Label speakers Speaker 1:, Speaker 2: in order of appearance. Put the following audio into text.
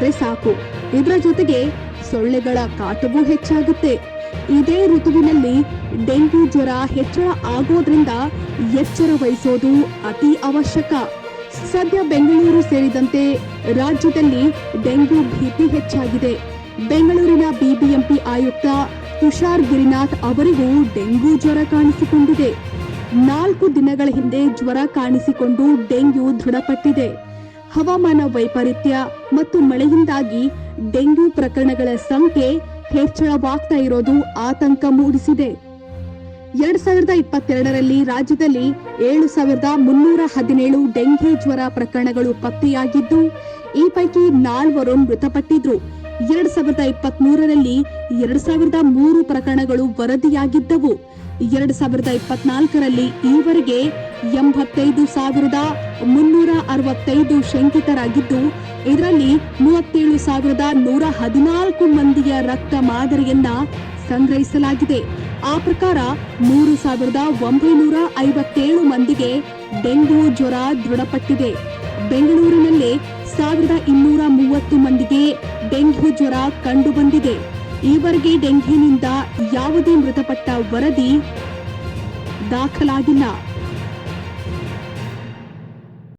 Speaker 1: ಆದ್ರೆ ಸಾಕು. ಇದರ ಜೊತೆಗೆ ಸೊಳ್ಳೆಗಳ ಕಾಟವೂ ಹೆಚ್ಚಾಗುತ್ತೆ. ಇದೇ ಋತುವಿನಲ್ಲಿ ಡೆಂಗ್ಯೂ ಜ್ವರ ಹೆಚ್ಚಳ ಆಗೋದ್ರಿಂದ ಎಚ್ಚರ ವಹಿಸೋದು ಅತಿ ಅವಶ್ಯಕ. ಸದ್ಯ ಬೆಂಗಳೂರು ಸೇರಿದಂತೆ ರಾಜ್ಯದಲ್ಲಿ ಡೆಂಗ್ಯೂ ಭೀತಿ ಹೆಚ್ಚಾಗಿದೆ. ಬೆಂಗಳೂರಿನ ಬಿಬಿಎಂಪಿ ಆಯುಕ್ತ ತುಷಾರ್ ಗಿರಿನಾಥ್ ಅವರಿಗೂ ಡೆಂಗ್ಯೂ ಜ್ವರ ಕಾಣಿಸಿಕೊಂಡಿದೆ. ನಾಲ್ಕು ದಿನಗಳ ಹಿಂದೆ ಜ್ವರ ಕಾಣಿಸಿಕೊಂಡು ಡೆಂಗ್ಯೂ ದೃಢಪಟ್ಟಿದೆ. ಹವಾಮಾನ ವೈಪರೀತ್ಯ ಮತ್ತು ಮಳೆಯಿಂದಾಗಿ ಡೆಂಗ್ಯೂ ಪ್ರಕರಣಗಳ ಸಂಖ್ಯೆ ಹೆಚ್ಚಳವಾಗ್ತಾ ಇರೋದು ಆತಂಕ ಮೂಡಿಸಿದೆ. ಎರಡ್ ಸಾವಿರದ ಇಪ್ಪತ್ತೆರಡರಲ್ಲಿ ರಾಜ್ಯದಲ್ಲಿ ಏಳು ಸಾವಿರದ ಮುನ್ನೂರ ಹದಿನೇಳು ಡೆಂಗ್ಯೂ ಜ್ವರ ಪ್ರಕರಣಗಳು ಪತ್ತೆಯಾಗಿದ್ದು, ಈ ಪೈಕಿ ನಾಲ್ವರು ಮೃತಪಟ್ಟಿದ್ರು. ಎರಡ್ ಸಾವಿರದ ಇಪ್ಪತ್ತ್ ಮೂರರಲ್ಲಿ ಎರಡ್ ಸಾವಿರದ ಮೂರು ಪ್ರಕರಣಗಳು ವರದಿಯಾಗಿದ್ದವು. ಎರಡ್ ಸಾವಿರದ ಇಪ್ಪತ್ನಾಲ್ಕರಲ್ಲಿ ಈವರೆಗೆ ಎಂಬತ್ತೈದು ಸಾವಿರದ ಮುನ್ನೂರ ಅರವತ್ತೈದು ಶಂಕಿತರಾಗಿದ್ದು, ಇದರಲ್ಲಿ ಮೂವತ್ತೇಳು ಸಾವಿರದ ನೂರ ಹದಿನಾಲ್ಕು ಮಂದಿಯ ರಕ್ತ ಮಾದರಿಯನ್ನ ಸಂಗ್ರಹಿಸಲಾಗಿದೆ. ಆ ಪ್ರಕಾರ ಮೂರು ಸಾವಿರದ ಒಂಬೈನೂರ ಐವತ್ತೇಳು ಮಂದಿಗೆ ಡೆಂಗ್ಯೂ ಜ್ವರ ದೃಢಪಟ್ಟಿದೆ. ಬೆಂಗಳೂರಿನಲ್ಲೇ ಸಾವಿರದ ಇನ್ನೂರ ಮೂವತ್ತು ಮಂದಿಗೆ ಡೆಂಗ್ಯೂ ಜ್ವರ ಕಂಡುಬಂದಿದೆ. ಈವರೆಗೆ ಡೆಂಗ್ಯೂನಿಂದ ಯಾವುದೇ ಮೃತಪಟ್ಟ ವರದಿ ದಾಖಲಾಗಿಲ್ಲ.